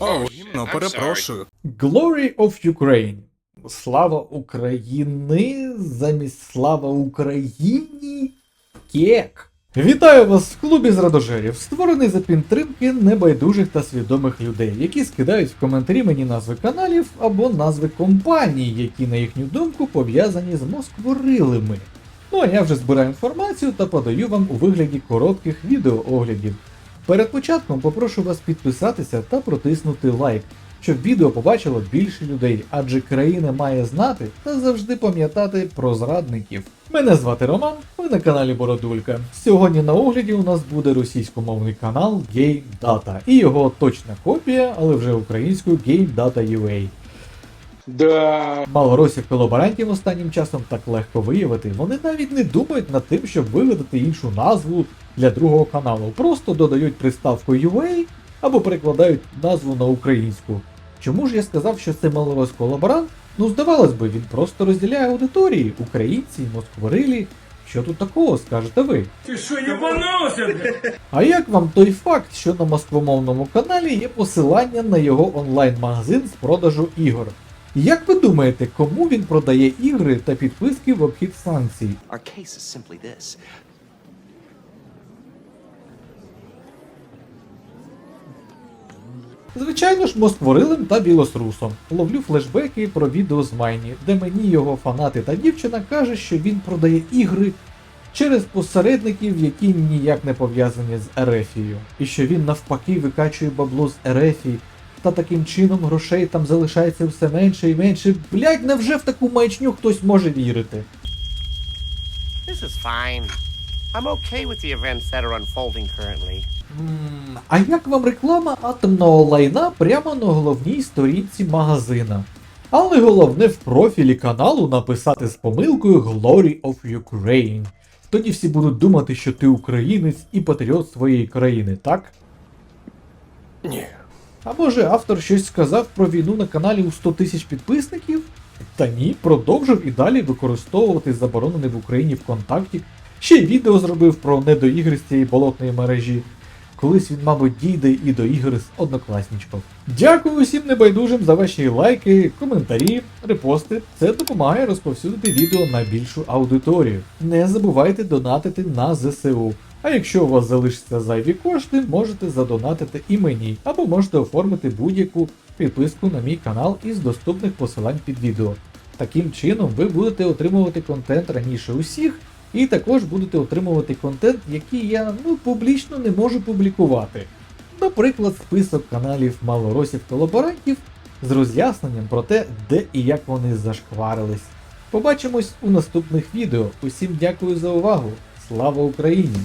О, гімно, перепрошую. Glory of Ukraine. Слава України замість слава Україні. Кек. Вітаю вас в клубі з радожерів, створений за підтримки небайдужих та свідомих людей, які скидають в коментарі мені назви каналів або назви компаній, які, на їхню думку, пов'язані з москворилими. Ну а я вже збираю інформацію та подаю вам у вигляді коротких відеооглядів. Перед початком попрошу вас підписатися та протиснути лайк, щоб відео побачило більше людей, адже країна має знати та завжди пам'ятати про зрадників. Мене звати Роман, ви на каналі Бородулька. Сьогодні на огляді у нас буде російськомовний канал Game Data і його точна копія, але вже українською Game Data UA. Да. Малоросів колаборантів останнім часом так легко виявити, вони навіть не думають над тим, щоб вигадати іншу назву для другого каналу. Просто додають приставку UA або перекладають назву на українську. Чому ж я сказав, що це малорос колаборант? Ну здавалось би, він просто розділяє аудиторії, українці, москворилі. Що тут такого, скажете ви? Что, ебанулся, блядь? А як вам той факт, що на москвомовному каналі є посилання на його онлайн-магазин з продажу ігор? Як ви думаєте, кому він продає ігри та підписки в обхід санкцій? Our case is simply this. Звичайно ж, москворилим та білосрусом. Ловлю флешбеки про відео з Майні, де мені його фанати та дівчина каже, що він продає ігри через посередників, які ніяк не пов'язані з Ерефією, і що він навпаки викачує бабло з Ерефії, та таким чином грошей там залишається все менше і менше. Блять, невже в таку маячню хтось може вірити? This is fine. I'm okay with the events that are unfolding currently. М, А як вам реклама атомного лайна прямо на головній сторінці магазина? Але головне в профілі каналу написати з помилкою Glory of Ukraine. Тоді всі будуть думати, що ти українець і патріот своєї країни, так? Ні. А може автор щось сказав про війну на каналі у 100 тисяч підписників? Та ні, продовжив і далі використовувати заборонений в Україні ВКонтакті. Ще й відео зробив про недоігри з цієї болотної мережі. Колись він, мабуть, дійде і до ігор з однокласничком. Дякую усім небайдужим за ваші лайки, коментарі, репости. Це допомагає розповсюдити відео на більшу аудиторію. Не забувайте донатити на ЗСУ. А якщо у вас залишаться зайві кошти, можете задонатити і мені, або можете оформити будь-яку підписку на мій канал із доступних посилань під відео. Таким чином ви будете отримувати контент раніше усіх, і також будете отримувати контент, який я ну, публічно не можу публікувати. Наприклад, список каналів малоросів колаборантів з роз'ясненням про те, де і як вони зашкварились. Побачимось у наступних відео. Усім дякую за увагу. Слава Україні!